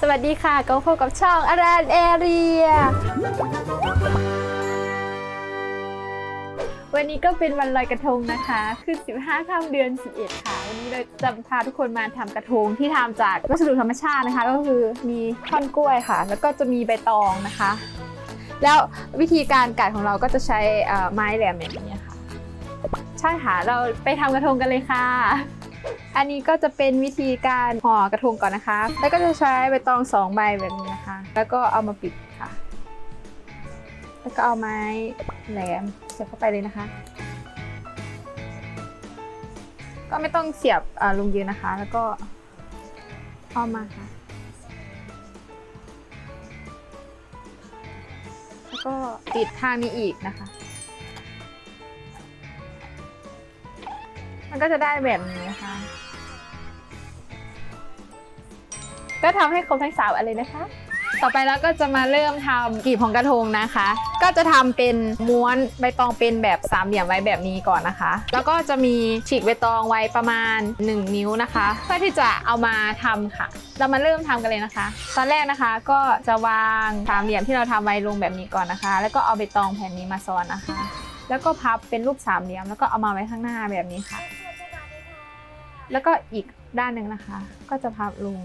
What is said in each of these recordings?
สวัสดีค่ะ ก็พบกับช่องอารานแอเรีย วันนี้ก็เป็นวันลอยกระทงนะคะ คือ 15ค่ำเดือน 11 ค่ะ วันนี้เราจะพาทุกคนมาทำกระทงที่ทำจากวัสดุธรรมชาตินะคะ ก็คือมีท่อนกล้วยค่ะ แล้วก็จะมีใบตองนะคะ แล้ววิธีการกัดของเราก็จะใช้เอ่อไม้แหลมแบบนี้ค่ะ ใช่ค่ะ เราไปทำกระทงกันเลยค่ะ อันนี้ก็จะเป็นวิธีการห่อกระทงก่อนนะคะ แล้วก็จะใช้ใบตองสองใบแบบนี้นะคะ แล้วก็เอามาปิดค่ะ แล้วก็เอาไม้แหลมเสียบเข้าไปเลยนะคะ ก็ไม่ต้องเสียบอ่าลงยืนนะคะ แล้วก็เอามาค่ะ แล้วก็ติดทางนี้อีกนะคะมันก็จะได้แบบนี้นะคะ ก็ทำให้ครบทั้งสามอันเลยนะคะ ต่อไปแล้วก็จะมาเริ่มทำกลีบของกระทงนะคะ ก็จะทำเป็นม้วนใบตองเป็นแบบสามเหลี่ยมไว้แบบนี้ก่อนนะคะ แล้วก็จะมีฉีกใบตองไว้ประมาณ 1 นิ้วนะคะ เพื่อที่จะเอามาทำค่ะ เรามาเริ่มทำกันเลยนะคะ ตอนแรกนะคะก็จะวางสามเหลี่ยมที่เราทำไว้ลงแบบนี้ก่อนนะคะ แล้วก็เอาใบตองแผ่นนี้มาซ้อนนะคะ แล้วก็พับเป็นรูปสามเหลี่ยม แล้วก็เอามาไว้ข้างหน้าแบบนี้ค่ะ แล้วก็อีกด้านหนึ่งนะคะ ก็จะพับลง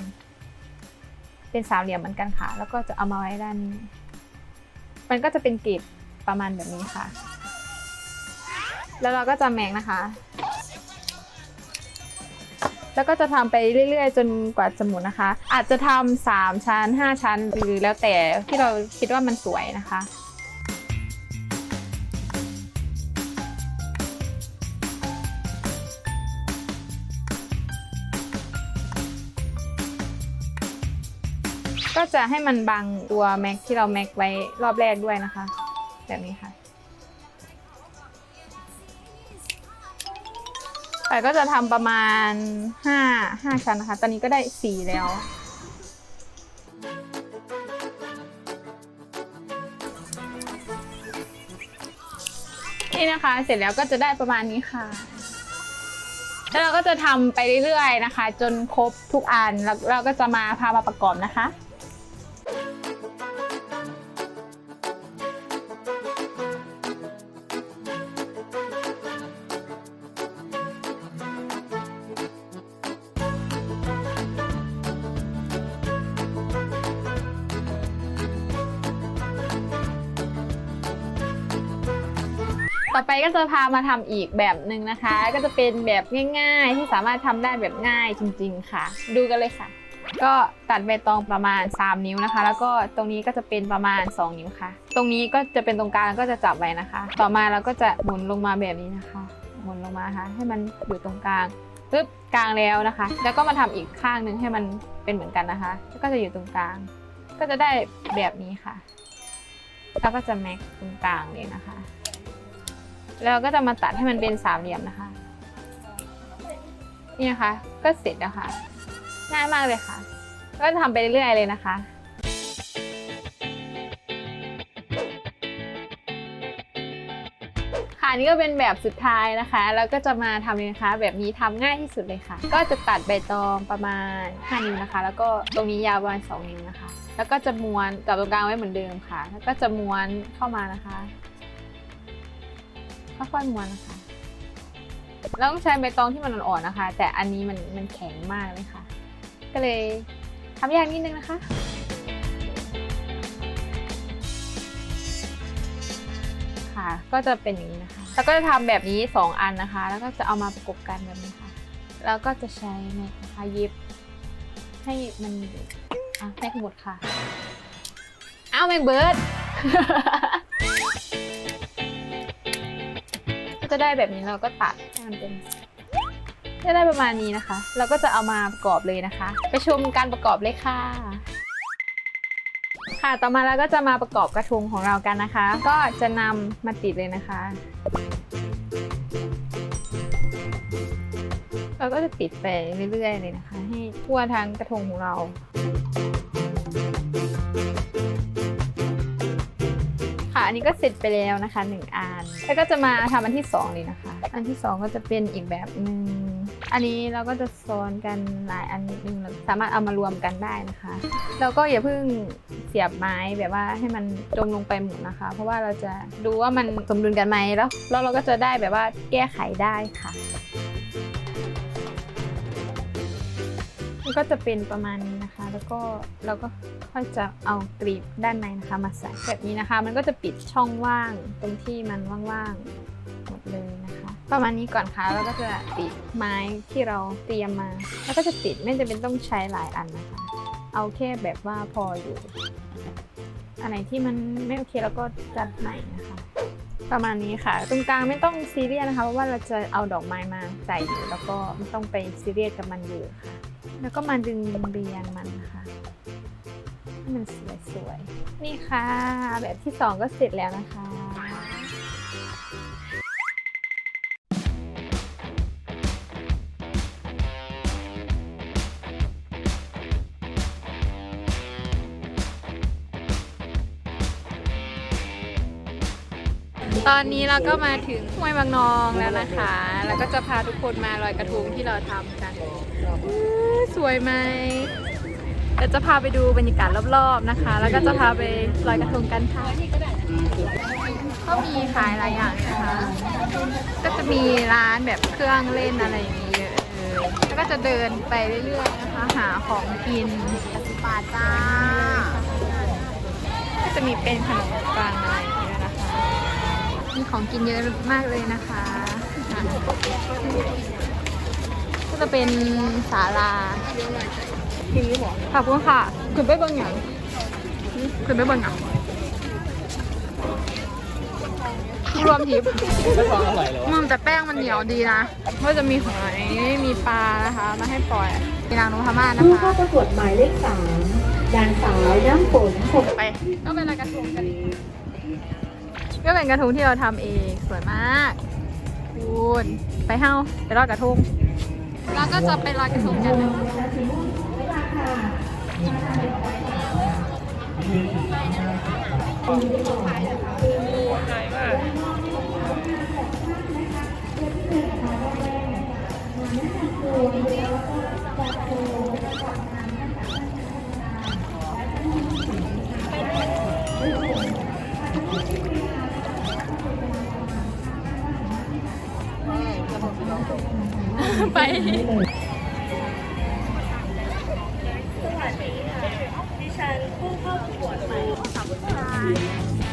เป็นสามเหลี่ยมเหมือนกันค่ะ แล้วก็จะเอามาไว้ด้านนี้ มันก็จะเป็นกรีดประมาณแบบนี้ค่ะ แล้วเราก็จะแมงนะคะ แล้วก็จะทำไปเรื่อย ๆ จนกว่าจะหมุนนะคะ อาจจะทำสามชั้น 5 ชั้นหรือแล้วแต่ที่เราคิดว่ามันสวยนะคะ ก็จะให้มันบังตัวแม็กที่เราแม็กไว้รอบแรกด้วยนะคะ แบบนี้ค่ะแต่ก็จะทำประมาณ 5 5 ชั้นนะคะ ตอนนี้ก็ได้ 4 แล้วนี่นะคะ เสร็จแล้วก็จะได้ประมาณนี้ค่ะ แล้วเราก็จะทำไปเรื่อยๆนะคะ จนครบทุกอันแล้วเราก็จะมาพามาประกอบนะคะ ต่อไปก็จะพามาทำอีกแบบหนึ่งนะคะ ก็จะเป็นแบบง่ายๆ ที่สามารถทำได้แบบง่ายจริง ๆ ค่ะ ดูกันเลยค่ะ ก็ตัดใบตองประมาณ 3 นิ้วนะคะ แล้วก็ตรงนี้ก็จะเป็นประมาณ 2 นิ้วค่ะ ตรงนี้ก็จะเป็นตรงกลางก็จะจับไว้นะคะ ต่อมาเราก็จะหมุนลงมาแบบนี้นะคะ หมุนลงมาค่ะ ให้มันอยู่ตรงกลางปึ๊บกลางแล้วนะคะ แล้วก็มาทำอีกข้างหนึ่งให้มันเป็นเหมือนกันนะคะ แล้วก็จะอยู่ตรงกลาง ก็จะได้แบบนี้ค่ะ แล้วก็จะแม็กตรงกลางเลยนะคะ แล้วก็จะมาตัดให้มันเป็นสามเหลี่ยมนะคะ นี่นะคะ ก็เสร็จแล้วค่ะง่ายมากเลยค่ะ ก็ทำไปเรื่อยๆเลยนะคะค่ะนี่ก็เป็นแบบสุดท้ายนะคะ แล้วก็จะมาทำเลยนะคะ แบบนี้ทำง่ายที่สุดเลยค่ะ ก็จะตัดใบตองประมาณ 5 นิ้วนะคะ แล้วก็ตรงนี้ยาวประมาณ 2 นิ้วนะคะ แล้วก็จะม้วนจับตรงกลางไว้เหมือนเดิมค่ะ แล้วก็จะม้วนเข้ามานะคะ ค่อยๆม้วนนะคะ แล้วต้องใช้ใบตองที่มันอ่อนๆนะคะ แต่อันนี้มันมันแข็งมากเลยค่ะ ก็เลยทำยากนิดนึงนะคะค่ะก็จะเป็นอย่างนี้นะคะ แล้วก็จะทำแบบนี้ 2 อันนะคะ แล้วก็จะเอามาประกบกันแบบนี้ค่ะ แล้วก็จะใช้แม็กนะคะเย็บให้มันอะแม็กหมดค่ะอ้าวแม็กเบิร์ด จะได้แบบนี้เราก็ตัดให้มันเป็นจะได้ประมาณนี้นะคะ เราก็จะเอามาประกอบเลยนะคะ ไปชมการประกอบเลยค่ะ ค่ะต่อมาเราก็จะมาประกอบกระทงของเรากันนะคะ ก็จะนำมาติดเลยนะคะ เราก็จะติดไปเรื่อยๆเลยนะคะ ให้ทั่วทั้งกระทงของเรา อันนี้ก็เสร็จไปแล้วนะคะหนึ่งอันแล้วก็จะมาทำอันที่สองเลยนะคะ อันที่สองก็จะเป็นอีกแบบหนึ่งอันนี้เราก็จะซ้อนกันหลายอันนิดนึงเราสามารถเอามารวมกันได้นะคะเราก็อย่าเพิ่งเสียบไม้แบบว่าให้มันจมลงไปหมดนะคะ เพราะว่าเราจะดูว่ามันสมดุลกันไหมแล้วแล้วเราก็จะได้แบบว่าแก้ไขได้ค่ะ มันก็จะเป็นประมาณนี้นะคะ แล้วก็เราก็ค่อยจะเอากรีบด้านในนะคะ มาใส่แบบนี้นะคะ มันก็จะปิดช่องว่างตรงที่มันว่างๆหมดเลยนะคะ ประมาณนี้ก่อนค่ะแล้วก็จะติดไม้ที่เราเตรียมมา แล้วก็จะติดไม่จำเป็นต้องใช้หลายอันนะคะ เอาแค่แบบว่าพออยู่อันไหนที่มันไม่โอเคแล้วก็จัดใหม่นะคะประมาณนี้ค่ะ ตรงกลางไม่ต้องซีเรียสนะคะ เพราะว่าเราจะเอาดอกไม้มาใส่อยู่แล้วก็ไม่ต้องไปซีเรียสกับมันเยอะค่ะ แล้วก็มาดึงเรียงมันนะคะให้มันสวยๆ นี่ค่ะ แบบที่สองก็เสร็จแล้วนะคะ ตอนนี้เราก็มาถึงห้วยบางนองแล้วนะคะ แล้วก็จะพาทุกคนมาลอยกระทงที่เราทำกันอื้อสวยไหมเดี๋ยวจะพาไปดูบรรยากาศรอบๆนะคะ แล้วก็จะพาไปลอยกระทงกันค่ะก็มีขายหลายอย่างนะคะ ก็จะมีร้านแบบเครื่องเล่นอะไรอย่างนี้เยอะเลยแล้วก็จะเดินไปเรื่อยๆนะคะ หาของกินปาจ้า ก็จะมีเป็นขนมปังอะไรอย่างเงี้ยนะคะ มีของกินเยอะมากเลยนะคะอะก็จะเป็นศาลาขอบคุณค่ะคุณไปเบิ้งหยังคุณไปเบิ้งหยังรวมทิพย์ไม่ฟังอร่อยเหรออืมแต่แป้งมันเหนียวดีนะก็จะมีหอยมีปลานะคะ มาให้ปล่อยมีนางนพม่านะผู้คะเข้าประกวดหมายเลขสามนางสาวน้ำฝนหกไปก็เป็นลอยกระทงกัน ก็เป็นกระทงที่เราทำเองสวยมากคุณไปเฮ้าไปลอดกระทงแล้วก็จะไปลอยกระทงกันนะคะ ไปดิฉันผู้เข้าประกวดหมายเลขสาม